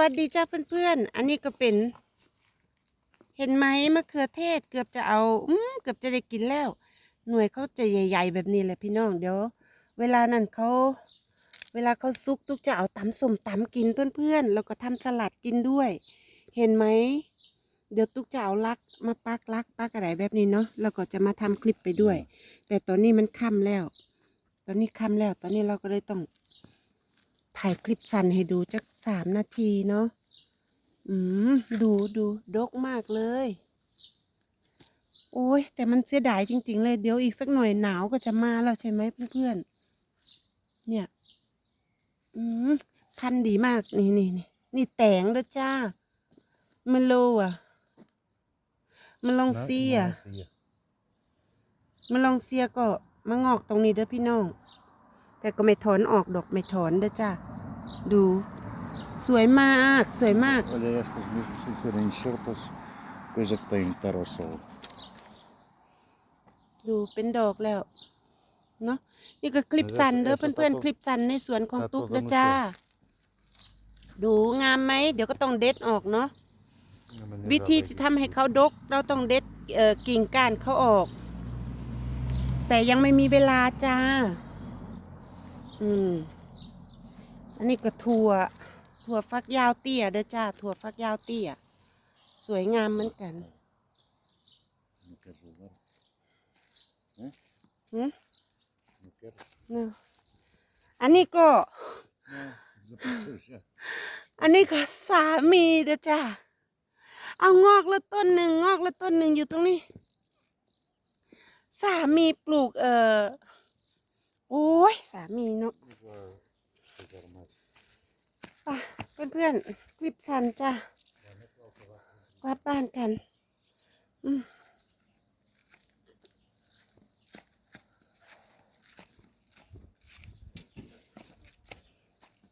วัสดีจ้าเพื่อนๆ อันนี้ก็เป็น เห็นไหมมะเขือเทศเกือบจะเอาอืมเกือบจะได้กินแล้ว หน่วยเขาจะใหญ่ ๆ แบบนี้แหละพี่น้องเดี๋ยว เวลานั้นเขา เวลาเขาซุกตุกจะเอาตำส้มตำกินเพื่อนๆ แล้วก็ทำสลัดกินด้วย เห็นไหม เดี๋ยวตุกจะเอาลักมาปักลักปักอะไรแบบนี้เนาะแล้วก็จะมาทำคลิปไปด้วย แต่ตอนนี้มันค่ำแล้ว ตอนนี้ค่ำแล้ว ตอนนี้เราก็เลยต้อง ถ่ายคลิปสั้นให้ดูจักสามนาทีเนาะ อืม ดูดูดกมากเลย โอ้ย แต่มันเสียดายจริง ๆ เลย เดี๋ยวอีกสักหน่อยหนาวก็จะมาแล้วใช่ไหมเพื่อนๆ เนี่ย อืม พันธุ์ดีมาก นี่นี่นี่นี่แตงเด้อจ้ามันโลอะ มันลองเสีย Sia. มันลองเสียก็มางอกตรงนี้เด้อพี่น้อง แต่ก็ไม่ถอนออกดอกไม่ถอนเด้อจ้าดูสวยมากสวยมาก Olha estas mesmo sem serem enxertas, coisa que têm que estar ao sol. ดูเป็นดอกแล้ว เนาะนี่ก็คลิปสั้นเด้อเออเพื่อนเออๆคลิปสั้นในสวนของตัดตุ๊กตัวเด้อกันจ้ามาดูงามไหม เดี๋ยวก็ต้องเด็ดออกเนาะวิธีที่ทำให้เขาดก เราต้องเด็ดเอ่อกิ่งก้านเขาออก แต่ยังไม่มีเวลาจ้า อืม อันนี้ก็ถั่ว ถั่วฟักยาวเตี้ยเด้อจ้า ถั่วฟักยาวเตี้ย สวยงามเหมือนกัน Não queres levar? หืม Não queres? เนอะอันนี้ก็ Não, desapareceu já. อันนี้ก็สามีเด้อจ้า เอางอกละต้นหนึ่งงอกละต้นหนึ่งอยู่ตรงนี้ สามีปลูกเอ่อโอ้ ยสามีเนาะ Mas lá, fazer mais. ไป่ะเพื่อนๆคลิปสั้นจ้ากลับบ้านกัน อืม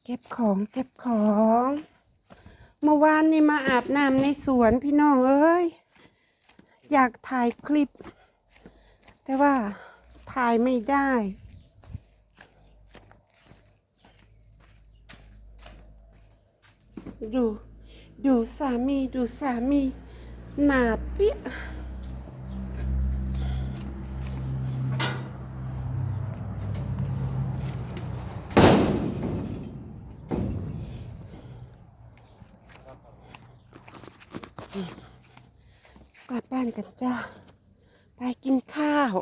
เก็บของเก็บของ เมื่อวานนี่มาอาบน้ำในสวนพี่น้องเอ้ย อยากถ่ายคลิป แต่ว่าถ่ายไม่ได้ ดู ดูสามี ดูสามี หนาเปี้ยกลับบ้านกันจ้า ไปกินข้าว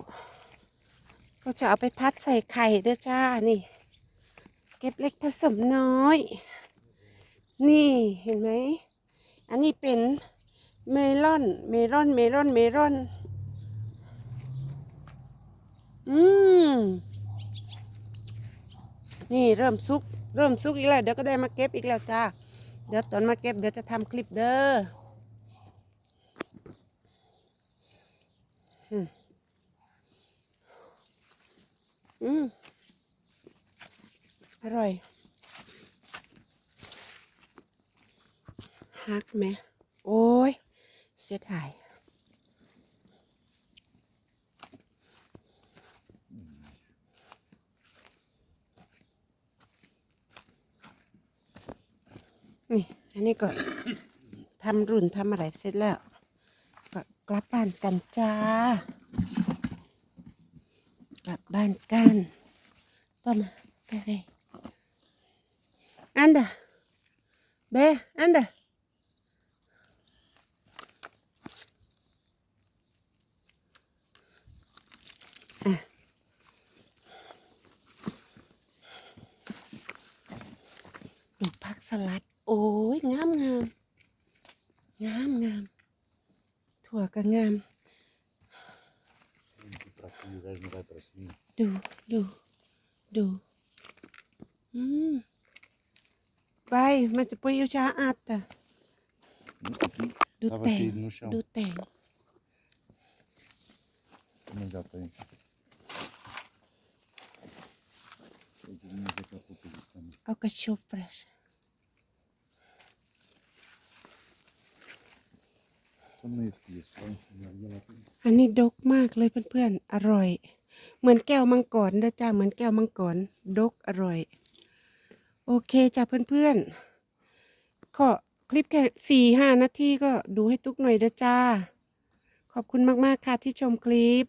ก็จะเอาไปพัดใส่ไข่เด้อจ้านี่ เก็บเล็กผสมน้อย นี่เห็นไหม อันนี้เป็นเมลอน เมลอน เมลอน เมลอน อืม นี่เริ่มซุก เริ่มซุกอีกแล้ว เดี๋ยวก็ได้มาเก็บอีกแล้วจ้า เดี๋ยวตอนมาเก็บเดี๋ยวจะทำคลิปเด้ออืมอืมอร่อย ฮักไหม โอ้ย เสียดายนี่ อันนี้ก็ทำรุ่นทำอะไรเสร็จแล้ว ก็กลับบ้านกันจ้า กลับบ้านกันต้อมาไปเลยอันเดะเบอันเดะ ปลูกผัก สลัด โอ้ยงามงามงามงามถั่วก็งาม Vem aqui para aqui, o gajo não vai para cima. ดูดูดูอืมไปมันจะไปอยู่ชาอัดอะ Aqui, ดู estava แต่ง caído no chão. ดูแต่ง Também já tem. Tem que vir daqui a pouco isso também. เอากระชูเฟ อันนี้ดกมากเลยเพื่อนๆ อร่อย เหมือนแก้วมังกรนะจ้าเหมือนแก้วมังกรดกอร่อย โอเคจ้าเพื่อนๆขขอคลิปแค่สี่ห้านาทีก็ดูให้ทุกหน่อยเด้อจ้า ขอบคุณมากๆค่ะที่ชมคลิป